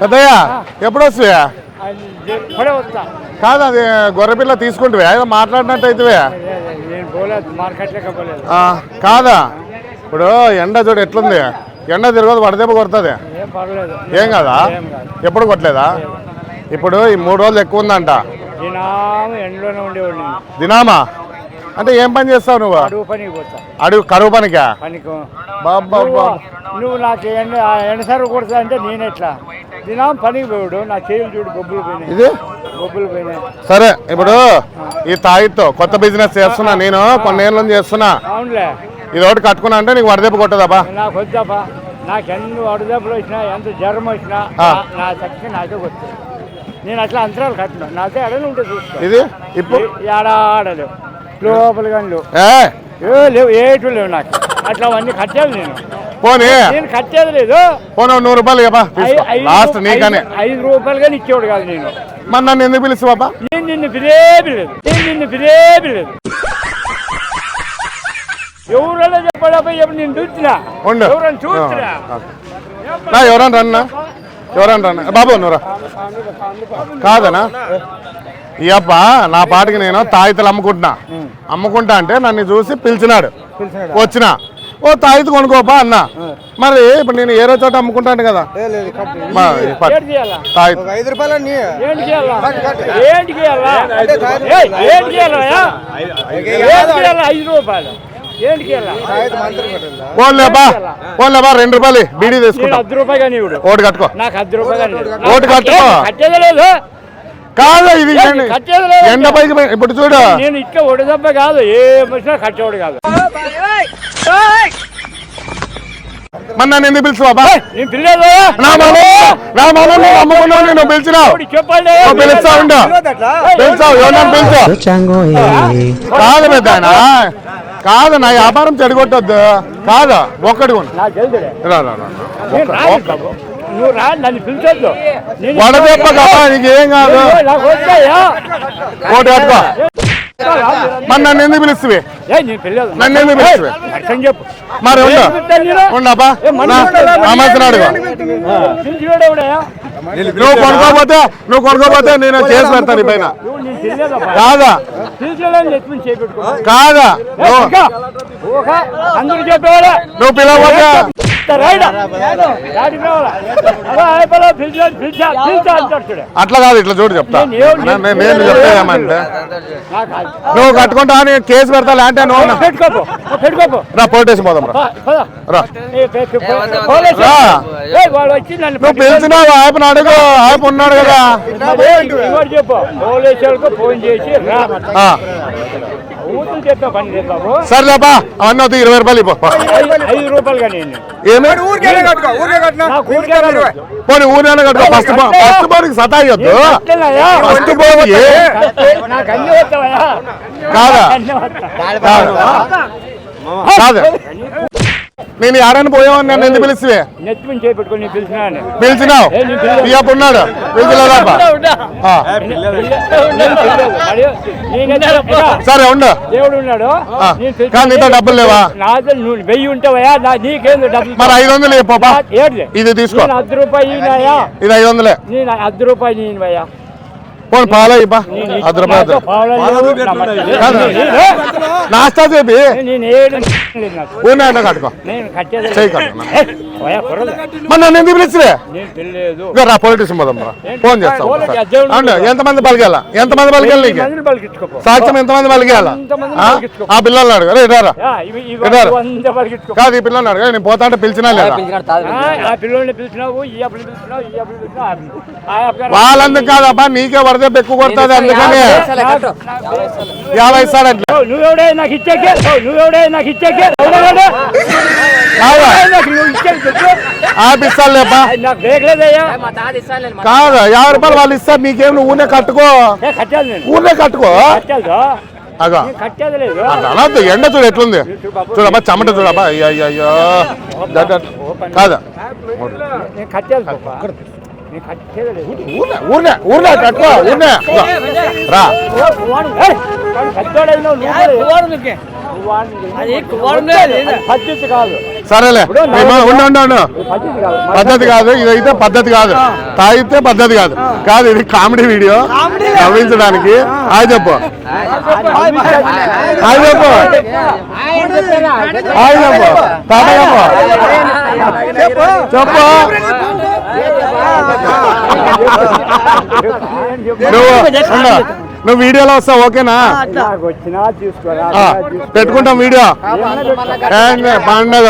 పెద్దయ్యా ఎప్పుడు వస్తాయా కాదు అది గొర్రెపిల్ల తీసుకుంటువే. ఏదో మాట్లాడినట్టు అవుతావే కాదా? ఇప్పుడు ఎండ చూడు ఎట్లుంది? ఎండ తిరగదు వడదెబ్బ కొడుతుంది. ఏం కాదు? ఎప్పుడు కొట్టలేదా? ఇప్పుడు ఈ మూడు రోజులు ఎక్కువ ఉందంట. దినాము? అంటే ఏం పని చేస్తావు నువ్వు? అడుగు పనికి పోతా. అడుగు కరువు పనికా? పనికి బాబా. నువ్వు నాకు ఎండసారి కొడతా అంటే నేను ఎట్లా దినం పనికి పోయాడు నా చేతులు చూడు బొబ్బులు పోయినాయి. ఇది? బొబ్బులు పోయినాయి. సరే ఇప్పుడు ఈ తాయితో కొత్త బిజినెస్ చేస్తున్నా నేను కొన్నేళ్ళ నుంచి చేస్తున్నా. అవునులే. ఇది ఒకటి కట్టుకున్నా అంటే నీకు వడదెబ్బ కొట్టదబ్బా. నాకు వద్దాపా నాకు ఎన్ని అడుదప్పులు వచ్చినా ఎంత జ్వరం వచ్చినా. నా- శక్తి నాకే వస్తుంది. నేను అట్లా అంతరాలు కట్టినా. నాతో ఎడలు ఉంటే చూసుకో. ఇది? ఇప్పుడు? ఏడా ఆడలేవు లోపల లేవు ఏ? లేవు ఏటు లేవు నాకు. అట్లా అవన్నీ కట్టేది నేను. పోనీ. నేను కట్టేది లేదు. పోనీ నూరు రూపాయలు ఐదు లాస్ట్ నీకనే. ఐదు- రూపాయలు కానీ ఇచ్చేవాడు కాదు నేను. మరి నన్ను ఎందుకు పిలుసు బాబా నేను నిన్ను పిలేపి లేదు. నేను నిన్ను పిలేపి లేదు. ఎవరైనా చెప్పడపై ఎప్పుడు నేను చూసినా ఎవరైనా చూసినా ఎవరన్నా రన్నా? ఎవరన్నా రన్నా? బాబు నువ్వురా కాదనా? అబ్బ నా పాటికి నేను తాయితలు అమ్ముకుంటున్నా. అమ్ముకుంటా అంటే నన్ను చూసి పిలిచినాడు. వచ్చిన. ఓ తాయితు కొనుక్కోపా అన్న. మరి ఇప్పుడు నేను ఏరో చోట అమ్ముకుంటాను కదా? పోన్లేబా పోన్లేబా రెండు రూపాయలు బీడీ తీసుకుంటా. ఓటు కట్టుకో. ఓటు కట్టుకో. కాదు ఇది? ఎండ- పైకి ఇప్పుడు చూడు. నేను ఇట్లా ఒడిదెబ్బ కాదు ఏ వచ్చినా కట్టేవాడు కాదు. మరి నన్ను ఎందుకు పిలుచు బాబా నా మామ నా మామ నువ్వు అమ్ముకున్నావు నేను పిలిచినావు. పిలుస్తా ఉండు. పిలిచావు ఎవరన్నా పిలిచావు కాదు పెద్ద కాదు నా వ్యాపారం చెడగొట్టొద్దు. కాదు ఒక్కడి రా. నువ్వు రా నన్ను పిలిచొద్దు. వడదెబ్బ కాదు? నీకు ఏం కాదు నాకు వస్తాయా ఓటు కట్టుకో మరి నన్ను ఎందుకు పిలుస్తువి? ఏ నేను పిల్లలు నన్ను ఎందుకు అర్థం చెప్పు. మరి ఉండు? ఉండబ్బా? నువ్వు కొనుక్కోపోతే నువ్వు కొనుక్కోపోతే నేను చేసి పెడతాను పైన. కాదా. కాదా? అందరూ చెప్పేవాడే. నువ్వు పిలవకపోతే అట్లా కాదు ఇట్లా చూడు చెప్తా. నేను నాకు అది- నువ్వు కట్టుకుంటా నేను కేసు పెడతా లేంటే నువ్వు పెట్టుకోపో పెట్టుకోపో. రా పోలీసు పోదాం రా. నువ్వు పిలిచినావు ఆయపని అడుగు ఆయప ఉన్నాడు కదా. చెప్పు. ఫోన్ చేసి రా. సర్లేపా అవన్నీ అవుతాయి ఇరవై రూపాయలు. ఐదు రూపాయలు కానీ ఏమి? ఊరికే కట్టుకో ఊరికే కట్టినా? నాకు ఊరికే రాదు. పోనీ ఊరేనా కట్టుకో ఫస్ట్ బో- ఫస్ట్ బోర్డుకి సతాయొద్దు. ఫస్ట్ వస్తా. కాదు? కాదు? నేను ఆడని పోయావని నన్ను ఎందుకు పిలిచివే. పిలిచినావు. ఇయ్యపు ఉన్నాడు. ఇలా, సరే ఉండు. కానీ నీతో డబ్బులు లేవా? వెయ్యి డబ్బులు? మరి ఐదు వందలు చెప్పా ఇది తీసుకో. ఇది ఐదు వందలే. అర్ధ రూపాయి పోనీ పాల రూపాయలు కాదు. నాస్తా చేపి నేను ఏడు లేదు నాకు. ఊరినా కట్టుకో నేను కట్టేది చెయ్యి కట్టు. ఏ, పోయా, కుర్రలు. మరి నన్ను ఎందుకు ఇంకా రా పొలిటీషన్ పోదాం రా ఫోన్ చేస్తాం అండి ఎంతమంది పలికేలా ఎంతమంది పలికించుకోపో సాక్ష్యం ఎంతమంది పలికేయాలా ఆ? పిల్లల్ని అడుగు రే. వంద పలికించుకో కాదు ఈ పిల్లల్ని అడుగు నేను పోతా అంటే పిలిచినా లేదా వాళ్ళందుకు కాదబ్బా నీకే వరద ఎక్కువ కొడుతుంది అందుకని. యాభై ఇస్తాడంటే ఓ, నువ్వెవడే నాకు ఇచ్చాకే? నువ్వెవడే నాకు ఇచ్చాకే? కాదా అది యాభై రూపాయలు వాళ్ళు ఇస్తారు నీకేం నువ్వు ఊనే కట్టుకో. ఏ, కట్టాలి నేను. ఊనే కట్టుకో. అగా. అట్లా అనొద్దు ఎండ చూడు ఎట్లుంది? చూడబ్బా చెమట చూడబ్బా అయ్యో. కాదా. లేదు ఊరినే కట్టుకో రా సరేలే పద్ధతి కాదు పద్ధతి కాదు ఇదైతే పద్ధతి కాదు తాగితే పద్ధతి కాదు కాదు ఇది కామెడీ వీడియో నవ్వించడానికి హాయ్ చెప్పు హాయ్ చెప్పు హాయ్ చెప్పు తాత చెప్పు చెప్పు నువ్వు. నువ్వు వీడియోలో వస్తావు ఓకేనా? పెట్టుకుంటాం వీడియో. పండగ